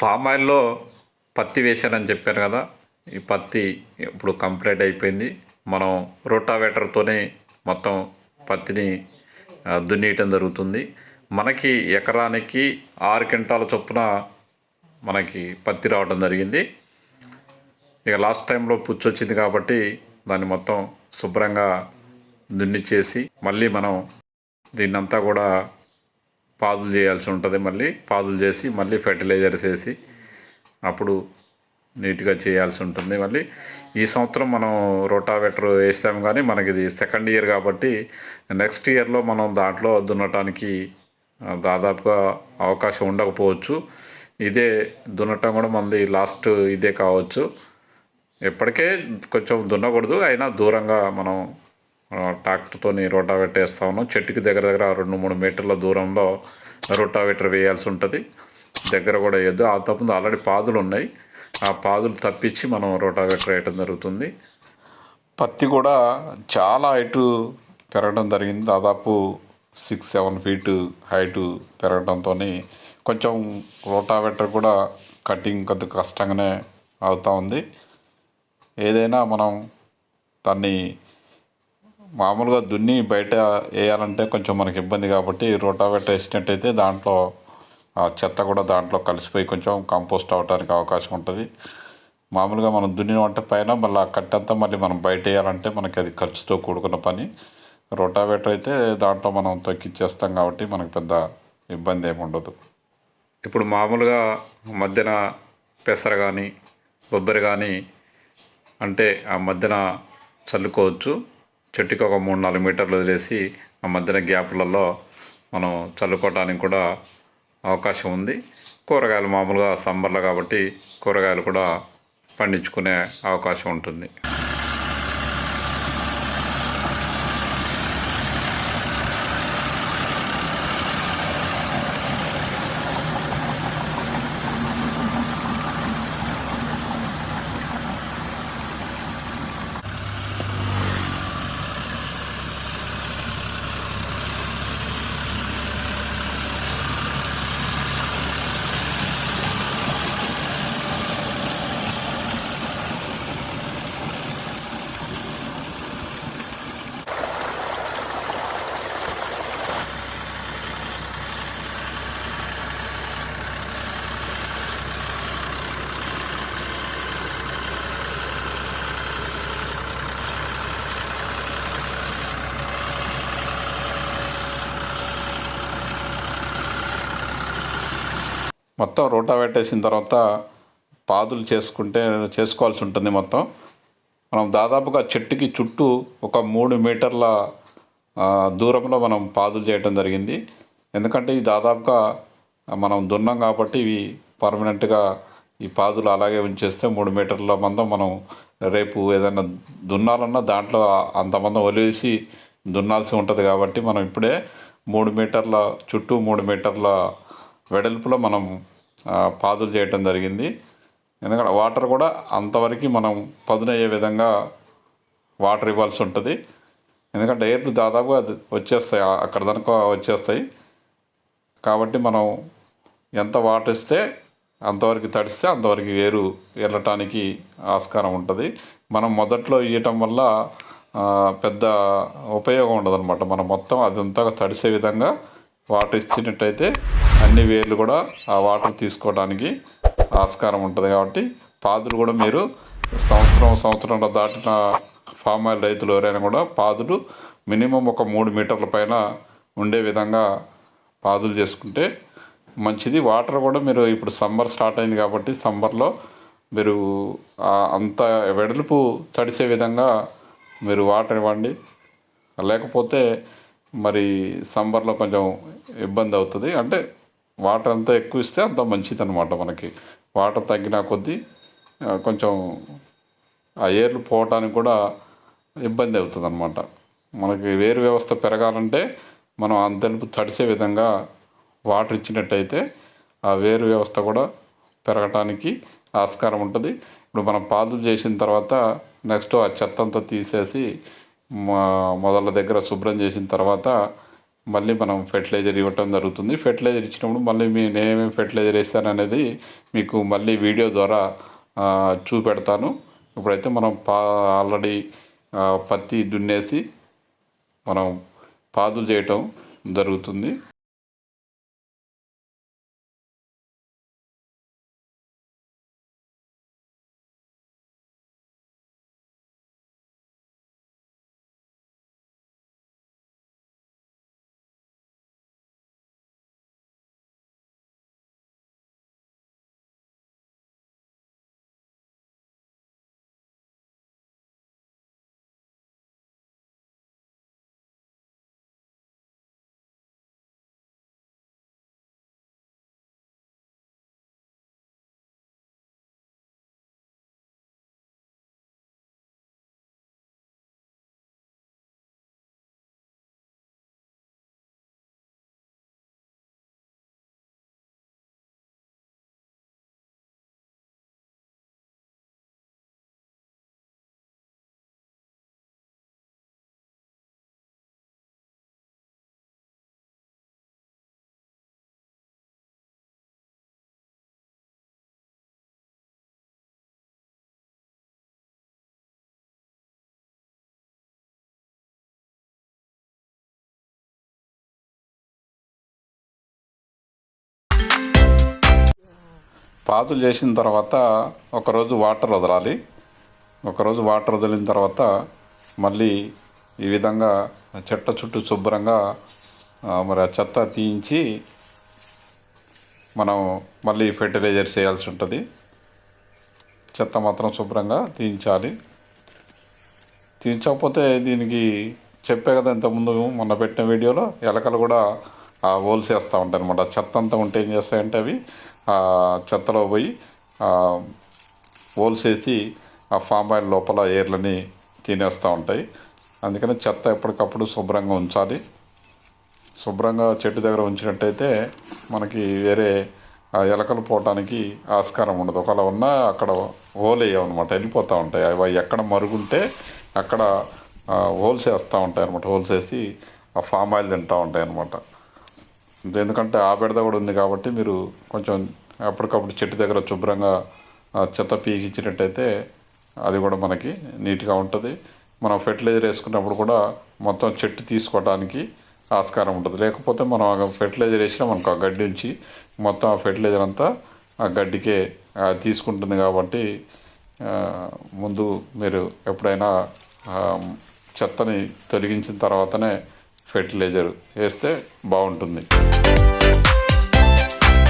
Form ఆయిల్లో పత్తి వేశానని చెప్పాను కదా. ఈ పత్తి ఇప్పుడు కంప్లీట్ అయిపోయింది. మనం రోటావేటర్తోనే మొత్తం పత్తిని దున్నియటం దున్నేయటం జరుగుతుంది. మనకి ఎకరానికి ఆరు క్వింటాల చొప్పున మనకి పత్తి రావడం జరిగింది. ఇక లాస్ట్ టైంలో పుచ్చు వచ్చింది కాబట్టి దాన్ని మొత్తం శుభ్రంగా దున్ని చేసి మళ్ళీ మనం దీన్నంతా కూడా పాదులు చేయాల్సి ఉంటుంది మళ్ళీ. పాదులు చేసి మళ్ళీ ఫెర్టిలైజర్స్ వేసి అప్పుడు నీట్గా చేయాల్సి ఉంటుంది మళ్ళీ. ఈ సంవత్సరం మనం రోటావేటర్ వేస్తాం కానీ మనకి ఇది సెకండ్ ఇయర్ కాబట్టి నెక్స్ట్ ఇయర్లో మనం దాంట్లో దున్నటానికి దాదాపుగా అవకాశం ఉండకపోవచ్చు. ఇదే దున్నటం కూడా మనది లాస్ట్ ఇదే కావచ్చు. ఎప్పటికే కొంచెం దున్నకూడదు అయినా దూరంగా మనం ట్రాక్టర్తోని రోటావేటర్ వేస్తా ఉన్నాం చెట్టుకి దగ్గర దగ్గర రెండు మూడు మీటర్ల దూరంలో రోటావేటర్ వేయాల్సి ఉంటుంది. దగ్గర కూడా వేయద్దు. ఆ తప్పదు ఆల్రెడీ పాదులు ఉన్నాయి. ఆ పాదులు తప్పించి మనం రోటావేటర్ వేయటం జరుగుతుంది. పత్తి కూడా చాలా హైటు పెరగడం జరిగింది. దాదాపు సిక్స్ సెవెన్ ఫీట్ హైటు పెరగడంతో కొంచెం రోటావేటర్ కూడా కటింగ్ కొంత కష్టంగానే అవుతూ ఉంది. ఏదైనా మనం దాన్ని మామూలుగా దున్ని బయట వేయాలంటే కొంచెం మనకి ఇబ్బంది కాబట్టి రోటావేటర్ వేసినట్టయితే దాంట్లో ఆ చెత్త కూడా దాంట్లో కలిసిపోయి కొంచెం కంపోస్ట్ అవడానికి అవకాశం ఉంటుంది. మామూలుగా మనం దున్నిన వంట పైన మళ్ళీ ఆ కట్టంతా మళ్ళీ మనం బయట వేయాలంటే మనకి అది ఖర్చుతో కూడుకున్న పని. రోటావేటర్ అయితే దాంట్లో మనం తొక్కిచ్చేస్తాం కాబట్టి మనకి పెద్ద ఇబ్బంది ఏమి ఉండదు. ఇప్పుడు మామూలుగా మధ్యన పెసర కానీ బొబ్బరి కానీ అంటే ఆ మధ్యన చల్లుకోవచ్చు. చెట్టుకి ఒక మూడు నాలుగు మీటర్లు వదిలేసి ఆ మధ్యన గ్యాప్లలో మనం చల్లుకోవటానికి కూడా అవకాశం ఉంది. కూరగాయలు మామూలుగా సమ్మర్లో కాబట్టి కూరగాయలు కూడా పండించుకునే అవకాశం ఉంటుంది. మొత్తం రోటా పెట్టేసిన తర్వాత పాదులు చేసుకుంటే చేసుకోవాల్సి ఉంటుంది మొత్తం. మనం దాదాపుగా చెట్టుకి చుట్టూ ఒక మూడు మీటర్ల దూరంలో మనం పాదులు చేయడం జరిగింది. ఎందుకంటే ఇది దాదాపుగా మనం దున్నాం కాబట్టి ఇవి పర్మనెంట్గా ఈ పాదులు అలాగే ఉంచేస్తే మూడు మీటర్ల మందం మనం రేపు ఏదైనా దున్నాలన్నా దాంట్లో అంతమందం వదిలేసి దున్నాల్సి ఉంటుంది కాబట్టి మనం ఇప్పుడే మూడు మీటర్ల చుట్టూ మూడు మీటర్ల వెడల్పులో మనం పాదులు చేయటం జరిగింది. ఎందుకంటే వాటర్ కూడా అంతవరకు మనం పదునయ్యే విధంగా వాటర్ ఇవ్వాల్సి ఉంటుంది. ఎందుకంటే ఎయిర్లు దాదాపు అది వచ్చేస్తాయి అక్కడ దాకా వచ్చేస్తాయి. కాబట్టి మనం ఎంత వాటర్ ఇస్తే అంతవరకు తడిస్తే అంతవరకు వేరు వెళ్ళటానికి ఆస్కారం ఉంటుంది. మనం మొదట్లో ఇవ్వటం వల్ల పెద్ద ఉపయోగం ఉండదన్నమాట. మనం మొత్తం అదంతా తడిసే విధంగా వాటర్ ఇచ్చినట్టయితే అన్ని వేర్లు కూడా ఆ వాటర్ తీసుకోవడానికి ఆస్కారం ఉంటుంది కాబట్టి పాదులు కూడా మీరు సంవత్సరం సంవత్సరంలో దాటిన ఫామ్ ఆయిల్ రైతులు ఎవరైనా కూడా పాదులు మినిమం ఒక మూడు మీటర్ల పైన ఉండే విధంగా పాదులు చేసుకుంటే మంచిది. వాటర్ కూడా మీరు ఇప్పుడు సమ్మర్ స్టార్ట్ అయింది కాబట్టి సమ్మర్లో మీరు అంత వెడల్పు తడిసే విధంగా మీరు వాటర్ ఇవ్వండి. లేకపోతే మరి సమ్మర్లో కొంచెం ఇబ్బంది అవుతుంది. అంటే వాటర్ ఎంత ఎక్కువ ఇస్తే అంత మంచిది అనమాట మనకి. వాటర్ తగ్గిన కొద్దీ కొంచెం ఆ ఏర్లు పోవటానికి కూడా ఇబ్బంది అవుతుంది అనమాట మనకి వేరు వ్యవస్థ పెరగాలంటే మనం అంతెలుపు తడిసే విధంగా వాటర్ ఇచ్చినట్టయితే ఆ వేరు వ్యవస్థ కూడా పెరగటానికి ఆస్కారం ఉంటుంది. ఇప్పుడు మనం పాదులు చేసిన తర్వాత నెక్స్ట్ ఆ చెత్త అంతా తీసేసి మా మొదళ్ళ దగ్గర శుభ్రం చేసిన తర్వాత మళ్ళీ మనం ఫెర్టిలైజర్ ఇవ్వటం జరుగుతుంది. ఫెర్టిలైజర్ ఇచ్చినప్పుడు మళ్ళీ మీ నేనేమేమి ఫెర్టిలైజర్ ఇస్తాననేది మీకు మళ్ళీ వీడియో ద్వారా చూపెడతాను. ఇప్పుడైతే మనం పా ఆల్రెడీ పత్తి దున్నేసి మనం పాదులు చేయటం జరుగుతుంది. పాదులు చేసిన తర్వాత ఒకరోజు వాటర్ వదలాలి. ఒకరోజు వాటర్ వదిలిన తర్వాత మళ్ళీ ఈ విధంగా చెట్ట చుట్టూ శుభ్రంగా మరి ఆ చెత్త తీయించి మనం మళ్ళీ ఫెర్టిలైజర్ చేయాల్సి ఉంటుంది. చెత్త మాత్రం శుభ్రంగా తీయించాలి. తీయించకపోతే దీనికి చెప్పే కదా ఇంతకుముందు మొన్న పెట్టిన వీడియోలో ఎలకలు కూడా ఆ హోల్స్ వేస్తూ ఉంటాయి అనమాట చెత్త అంతా ఉంటే ఏం చేస్తాయంటే అవి చెత్తలో పోయి ఓల్సేసి ఆ ఫామ్ ఆయిల్ లోపల ఏర్లని తినేస్తూ ఉంటాయి. అందుకని చెత్త ఎప్పటికప్పుడు శుభ్రంగా ఉంచాలి. శుభ్రంగా చెట్టు దగ్గర ఉంచినట్టయితే మనకి వేరే ఎలకలు పోవటానికి ఆస్కారం ఉండదు. ఒకవేళ ఉన్నా అక్కడ హోల్ అనమాట వెళ్ళిపోతూ ఉంటాయి. అవి ఎక్కడ మరుగుంటే అక్కడ హోల్సేస్తూ ఉంటాయి అనమాట హోల్స్ వేసి ఆ ఫామ్ ఆయిల్ తింటూ ఉంటాయి అనమాట ఎందుకంటే ఆ బెడద కూడా ఉంది కాబట్టి మీరు కొంచెం ఎప్పటికప్పుడు చెట్టు దగ్గర శుభ్రంగా ఆ చెత్త పీకిచ్చినట్టయితే అది కూడా మనకి నీట్గా ఉంటుంది. మనం ఫెర్టిలైజర్ వేసుకున్నప్పుడు కూడా మొత్తం చెట్టు తీసుకోవడానికి ఆస్కారం ఉంటుంది. లేకపోతే మనం ఆ ఫెర్టిలైజర్ వేసినా మనకు ఆ గడ్డి ఉంచి మొత్తం ఆ ఫెర్టిలైజర్ అంతా ఆ గడ్డికే తీసుకుంటుంది కాబట్టి ముందు మీరు ఎప్పుడైనా చెత్తని తొలగించిన తర్వాతనే ఫెర్టిలైజర్ వేస్తే బాగుంటుంది.